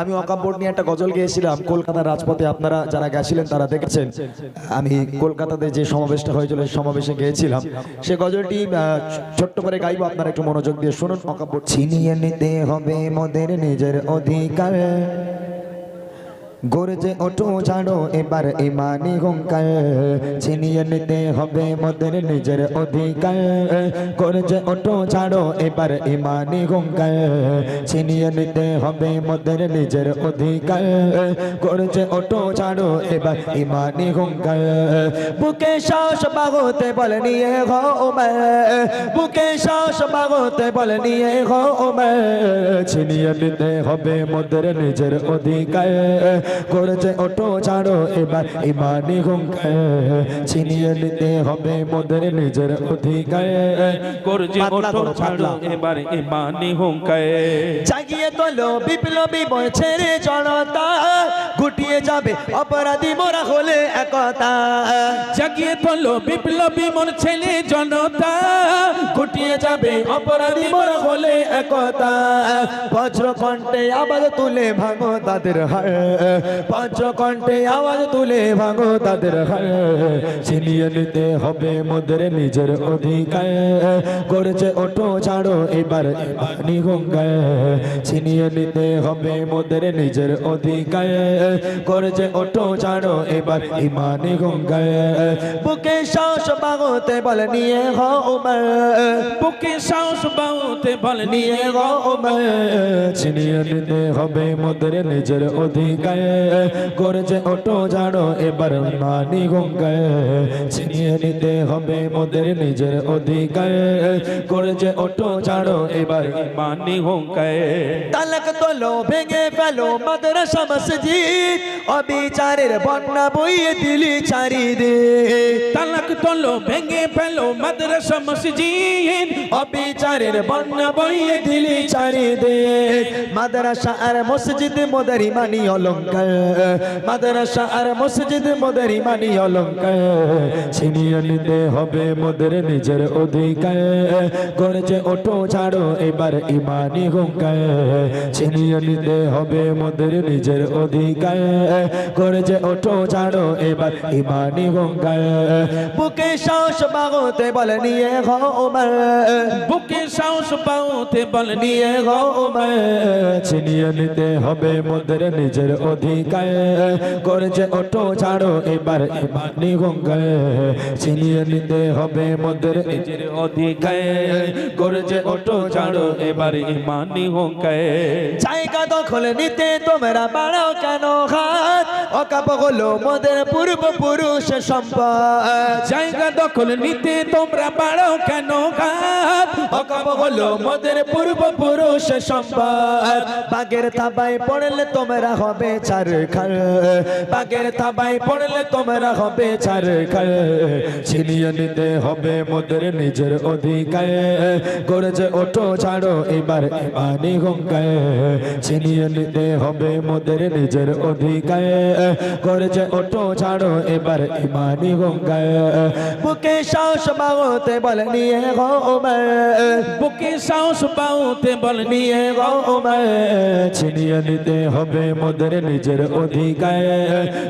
আমি অকাপড় নিয়ে একটা গজল গিয়েছিলাম, কলকাতার রাজপথে আপনারা যারা গেছিলেন তারা দেখেছেন। আমি কলকাতাতে যে সমাবেশটা হয়েছিল, সেই সমাবেশে গিয়েছিলাম। সে গজলটি ছোট্ট করে গাইব, আপনারা একটু মনোযোগ দিয়ে শুনুন। অকাপড় ছিনিয়ে নিতে হবে মোদের নিজের অধিকার। গরজে ওঠো ছাড়ো এবার ইমানি হুঙ্কার। ছিনিয়ে নিতে হবে মোদের নিজের অধিকার। গরজে ওঠো ছাড়ো এবার ইমানি হুঙ্কার। ছিনিয়ে নিতে হবে মোদের নিজের অধিকার। গরজে ওঠো ছাড়ো এবার ইমানি হুঙ্কার। বুকে শ্বাস বাগোতে বল নিয়ে গো বুকে শ্বাস বাগোতে বল নিয়ে গো ছিনিয়ে নিতে হবে মোদের নিজের অধিকার। করেছে ওটো ছাড়ো এবার ইমানি হুঙ্কার। ছিনিয়ে নিতে হবে মোদের নিজের অধিকার। করছে ওঠো ছাড়ো এবার ইমানি হুঙ্কায় জাগিয়ে তোলো বিপ্লবী বলছে রে জনতা গুটিয়ে যাবে অপরাধী মোরা হলে একতা। জাগিয়ে তোলো বিপ্লবী মন ছেলে জনতা গুটিয়ে যাবে অপরাধী মোরা হলে একতা। বজ্র কণ্ঠে আওয়াজ তুলে ভাঙো তাদের হার বজ্র কণ্ঠে আওয়াজ তুলে ভাঙো তাদের হার ছিনিয়ে নিতে হবে মোদের নিজের অধিকার। করেছে ওঠো ছাড়ো এবার গঙ্গায়। ছিনিয়ে নিতে হবে মোদের নিজের অধিকার। করেছে ওঠো ছাড়ো এবার ইমানি গঙ্গায়। বুকে শ্বাস বাগোতে বল নিয়ে হো উমর বুকে সাহস বাউতে বল নিয়ে উমর ছিনিয়ে নিতে হবে মোদের নিজের অধিকার। করেছে ওঠো জানো, এবার মানি গঙ্গায় ছিনিয়ে নিতে হবে মোদের নিজের অধিকার। গরজে অটো জানো, এবার মানি গঙ্গায় তালাক তোলো, ভেঙে ফেলো মাদ্রাসা মসজিদ অবিচারের বন্যা বইয়ে দিলি চারিদিক। তালাক তোলো, ভেঙে ফেলো মাদ্রাসা মসজিদ। অবিচারের বন্যা বইয়ে দিলি চারিদিক। মাদ্রাসা আর মসজিদ মোদের ইমানি অলঙ্কার। মাদ্রাসা আর মসজিদ মোদের ইমানি অলঙ্কার। ছিনিয়ে নিতে হবে মোদের নিজের অধিকার। করেছে ওঠো, ছাড়ো, এবার ইমানি হুঙ্কার। ছিনিয়ে নিতে হবে মোদের নিজের অধিকার। করেছে ওঠো, ছাড়ো, এবার ইমানি হুঙ্কার। বুকে সাহস বাগোতে বল নিয়ে গো উমর। বুকে সাহস বাউতে বল নিয়ে গো উমর। ছিনিয়ে নিতে হবে মোদের নিজের অধিকার। করেছে ওঠো ছাড়ো এবার ইমানি হুঙ্কার ছিনিয়ে নিতে হবে মোদের নিজের অধিকায় করেছে ওঠো ছাড়ো এবার ইমানি হুঙ্কায় জায়গা দখল নিতে তোমরা বাড়াও কেন হাত? অকাপ হলো মোদের পূর্বপুরুষ সম্পদ। জায়গা দখল নিতে তোমরা বাড়াও কেন ঘাত অকাপ হলো মোদের পূর্বপুরুষ সম্পদ। বাগের থাবায় পড়লে তোমরা হবে চার খার বাগের থাবায় পড়লে তোমরা হবে চার খার ছিনিয়ে নিতে হবে মোদের নিজের অধিকার। করেছে ওঠো, ছাড়ো, এবার ইমানি গঙ্গায় ছিনিয়ে নিতে হবে মোদের নিজের অধিকার। করেছে ওঠো, ছাড়ো, এবার ইমানি গঙ্গায় বুকে সাহস বাগোতে বল, নিয়ে গো বুকে সাহস বাউতে বল নিয়ে ছিনিয়ে নিতে হবে মোদের নিজের অধিকার।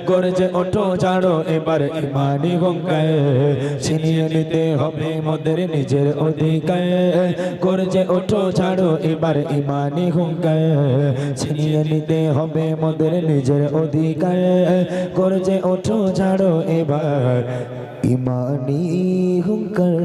করেছে ওঠো, ছাড়ো এবার ইমানি গঙ্গায় ছিনিয়ে নিতে হবে মোদের নিজের অধিকার। করেছে ওঠো, ছাড়ো এবার ইমানি গঙ্গায় ছিনিয়ে নিতে হবে মোদের নিজের অধিকার। করেছে ওঠো, ছাড়ো এবার ইমানি হুঙ্কার